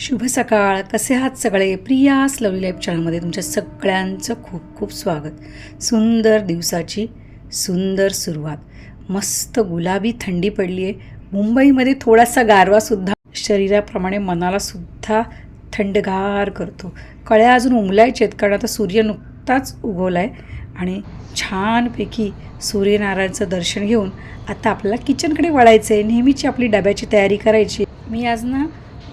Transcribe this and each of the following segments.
शुभ सकाळ. कसे आहात सगळे? प्रियास लवली लाईफ चॅनलमध्ये तुमच्या सगळ्यांचं खूप खूप स्वागत. सुंदर दिवसाची सुंदर सुरुवात. मस्त गुलाबी थंडी पडली आहे मुंबईमध्ये थोडासा गारवासुद्धा शरीराप्रमाणे मनालासुद्धा थंडगार करतो. कळ्या अजून उमलायचे आहेत कारण आता सूर्य नुकताच उगवला आहे आणि छानपैकी सूर्यनारायणचं दर्शन घेऊन आता आपल्याला किचनकडे वळायचं आहे नेहमीची आपली डब्याची तयारी करायची. मी आज ना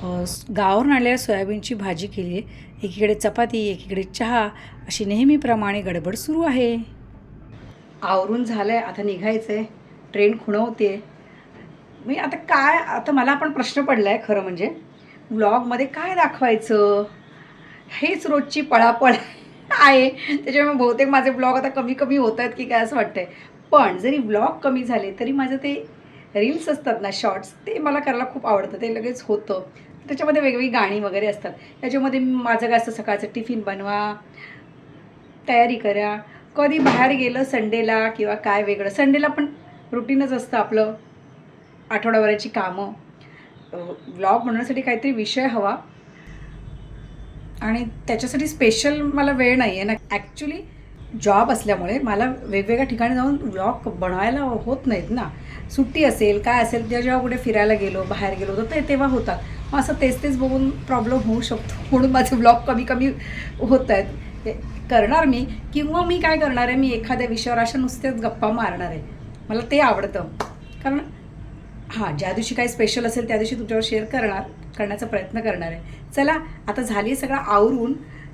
अ, गावावरून आलेल्या सोयाबीनची भाजी केली आहे एकीकडे चपाती एकीकडे चहा अशी नेहमीप्रमाणे गडबड सुरू आहे. आवरून झालं आहे आता निघायचं आहे ट्रेन खुणवते मी आता काय आता मला पण प्रश्न पडला आहे खरं म्हणजे. ब्लॉगमध्ये काय दाखवायचं? हेच रोजची पळापळ आहे. त्याच्यामुळे बहुतेक माझे ब्लॉग आता कमी कमी होत आहेत की काय असं वाटतंय. पण जरी ब्लॉग कमी झाले तरी माझं ते रील्स असतात ना शॉर्ट्स ते मला करायला खूप आवडतं. ते लगेच होतं. त्याच्यामध्ये वेगवेगळी गाणी वगैरे असतात. त्याच्यामध्ये माझं काय असतं सकाळचं टिफिन बनवा तयारी करा. कधी बाहेर गेलं संडेला किंवा काय वेगळं संडेला पण रुटीनच असतं आपलं आठवड्याभराची कामं. ब्लॉग बनवण्यासाठी काहीतरी विषय हवा. आणि त्याच्यासाठी स्पेशल मला वेळ नाही आहे ना. ॲक्च्युली जॉब असल्यामुळे मला वेगवेगळ्या ठिकाणी जाऊन व्लॉग बनवायला होत नाहीत ना. सुट्टी असेल काय असेल त्या जेव्हा कुठे फिरायला गेलो बाहेर गेलो तर ते तेव्हा होतात. मग असं तेच तेच बघून प्रॉब्लेम होऊ शकतो. म्हणून माझे ब्लॉग कमी कमी होत आहेत. करणार मी किंवा मी काय करणार आहे मी एखाद्या विषयावर अशा नुसतेच गप्पा मारणार आहे. मला ते आवडतं. कारण हां ज्या दिवशी काही स्पेशल असेल त्या दिवशी तुमच्यावर शेअर करणार करण्याचा प्रयत्न करणार आहे. चला आता झाली सगळं आवरून.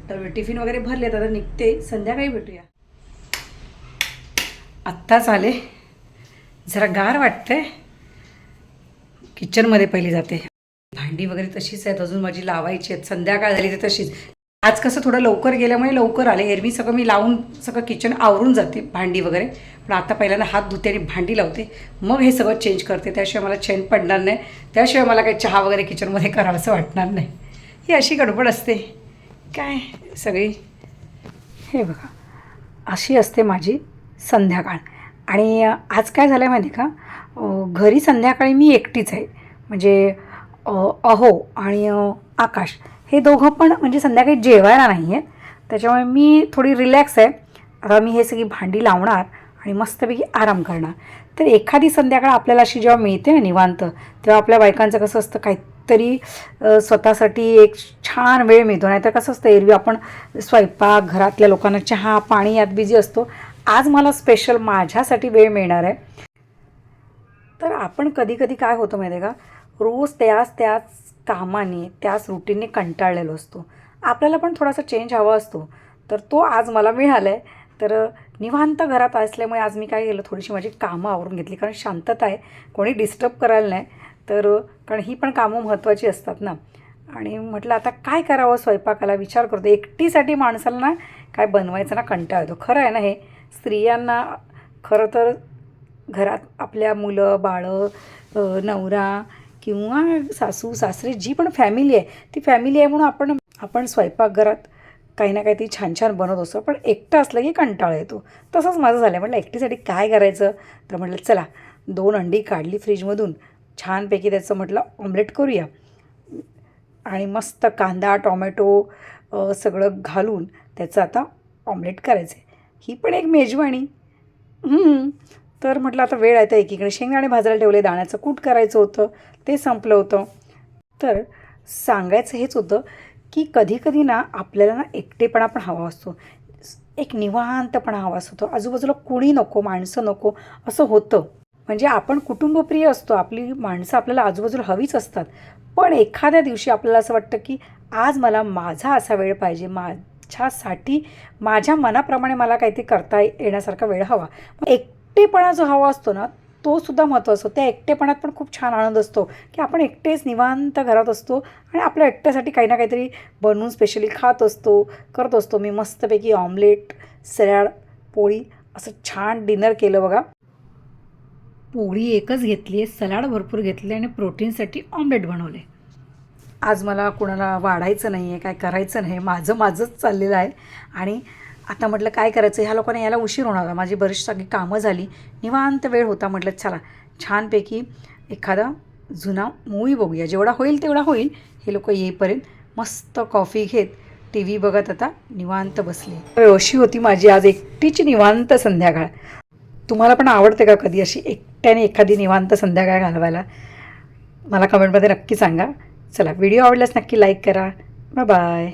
तर टिफिन वगैरे भरले तर निघते. संध्याकाळी भेटूया. आत्ताच आले. जरा गार वाटतंय. किचनमध्ये पहिली जाते. भांडी वगैरे तशीच आहेत अजून माझी लावायची आहेत संध्याकाळ झाली तर तशीच. आज कसं थोडं लवकर गेल्यामुळे लवकर आले. एरवी सगळं मी लावून सगळं किचन आवरून जाते भांडी वगैरे. पण आता पहिल्यांदा हात धुते आणि भांडी लावते. मग हे सगळं चेंज करते. त्याशिवाय मला चेन पडणार नाही. त्याशिवाय मला काही चहा वगैरे किचनमध्ये करावंसं वाटणार नाही. ही अशी गडबड असते. काय सगळी? हे बघा. अशी असते माझी संध्याकाळ. आणि आज काय झालं आहे माहिती का घरी संध्याकाळी मी एकटीच आहे. म्हणजे अहो आणि आकाश. हे दोघं पण म्हणजे संध्याकाळी जेवायला नाही आहेत त्याच्यामुळे मी थोडी रिलॅक्स आहे. आता मी हे सगळी भांडी लावणार आणि मस्तपैकी आराम करणार. तर एखादी संध्याकाळ आपल्याला अशी जेव्हा मिळते ना निवांत तेव्हा आपल्या बायकांचं कसं असतं काहीतरी स्वतःसाठी एक छान वेळ मिळतो. नाहीतर कसं असतं एरवी आपण स्वयंपाक घरातल्या लोकांना चहा पाणी यात बिझी असतो. आज मला स्पेशल माझ्यासाठी वेळ मिळणार आहे. तर आपण कधी कधी काय होतं माहिती आहे का? रोज त्याच त्याच कामाने त्याच रुटीनने कंटाळलेलो असतो. आपल्याला पण थोडासा चेंज हवा असतो. तर तो आज मला मिळाला आहे तर निवांत घरात असल्यामुळे आज मी काय केलं थोडीशी माझी कामं आवरून घेतली. कारण शांतता आहे. कोणी डिस्टर्ब करायला नाही. तर कारण ही पण कामं महत्त्वाची असतात ना. आणि म्हटलं आता काय करावं स्वयंपाकाला? विचार करतो. एकटीसाठी माणसाला ना काय बनवायचं ना कंटाळ येतो. खरं आहे ना हे? स्त्रियांना खरं तर घरात आपल्या मुलं बाळं नवरा किंवा सासू सासरे जी पण फॅमिली आहे ती फॅमिली आहे म्हणून आपण आपण स्वयंपाकघरात काही ना काहीतरी छान छान बनवत असतो. पण एकटं असलं की कंटाळा येतो. तसंच माझं झालं म्हटलं एकटीसाठी काय करायचं? तर म्हटलं चला दोन अंडी काढली फ्रीजमधून. छानपैकी त्याचं म्हटलं ऑमलेट करूया. आणि मस्त कांदा टॉमॅटो सगळं घालून त्याचं आता ऑमलेट करायचं आहे ही पण एक मेजवानी. तर म्हटलं आता वेळ आहे तर एकीकडे. शेंगदाणे भाजायला ठेवले दाण्याचं कूट करायचं होतं ते संपलं होतं. तर सांगायचं हेच होतं की कधी कधी ना आपल्याला ना एकटेपणा पण हवा असतो. एक निवांतपणा हवा असतो. आजूबाजूला कुणी नको माणसं नको असं होतं. म्हणजे आपण कुटुंबप्रिय असतो. आपली माणसं आपल्याला आजूबाजूला हवीच असतात. पण एखाद्या दिवशी आपल्याला असं वाटतं की आज मला माझा असा वेळ पाहिजे. माझ्यासाठी माझ्या मनाप्रमाणे मला काहीतरी करता येण्यासारखा वेळ हवा. एक एकटेपणा जो हवा असतो ना तो सुद्धा महत्त्वाचा त्या एकटेपणात पण खूप छान आनंद असतो की आपण एकटेच निवांत घरात असतो आणि आपल्या एकट्यासाठी काही ना काहीतरी बनवून स्पेशली खात असतो करत असतो. मी मस्तपैकी ऑमलेट सॅड पोळी असं छान डिनर केलं बघा. पोळी एकच घेतली आहे सलाड भरपूर घेतले आणि प्रोटीनसाठी ऑमलेट बनवले. आज मला कुणाला वाढायचं नाही आहे काय करायचं नाही माझं माझंच चाललेलं आहे. आणि आता म्हटलं काय करायचं? ह्या लोकांना यायला उशीर होणार होता. माझी बरीचशी सगळी कामं झाली. निवांत वेळ होता म्हटलं चला. छानपैकी एखादा जुना मूवी बघूया. जेवढा होईल तेवढा होईल. हे लोक येईपर्यंत मस्त कॉफी घेत टी व्ही बघत आता निवांत बसले. अशी होती माझी आज एकटीची निवांत संध्याकाळ. तुम्हाला पण आवडते का कधी अशी एकट्याने एखादी निवांत संध्याकाळ घालवायला? मला कमेंटमध्ये नक्की सांगा. चला व्हिडिओ आवडल्यास नक्की लाईक करा. बाय